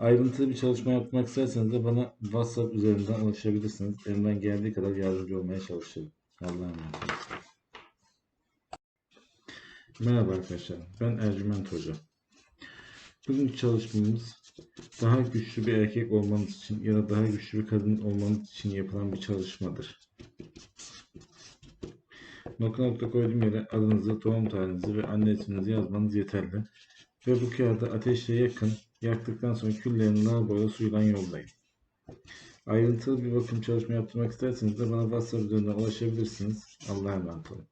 Ayrıntılı bir çalışma yapmak isterseniz de bana WhatsApp üzerinden ulaşabilirsiniz. Elimden geldiği kadar yardımcı olmaya çalışırım. Allah'a emanet. Merhaba arkadaşlar, ben Ercüment Hoca. Bugünkü çalışmamız daha güçlü bir erkek olmanız için ya da daha güçlü bir kadın olmanız için yapılan bir çalışmadır. Nokta nokta koyduğum yere adınızı, doğum tarihinizi ve anne isminizi yazmanız yeterli. Ve bu kağıdı ateşle yakın, yaktıktan sonra küllerini lavaboya suyla yollayın. Ayrıntılı bir bakım çalışma yaptırmak isterseniz de bana WhatsApp üzerinden ulaşabilirsiniz. Allah'a emanet olun.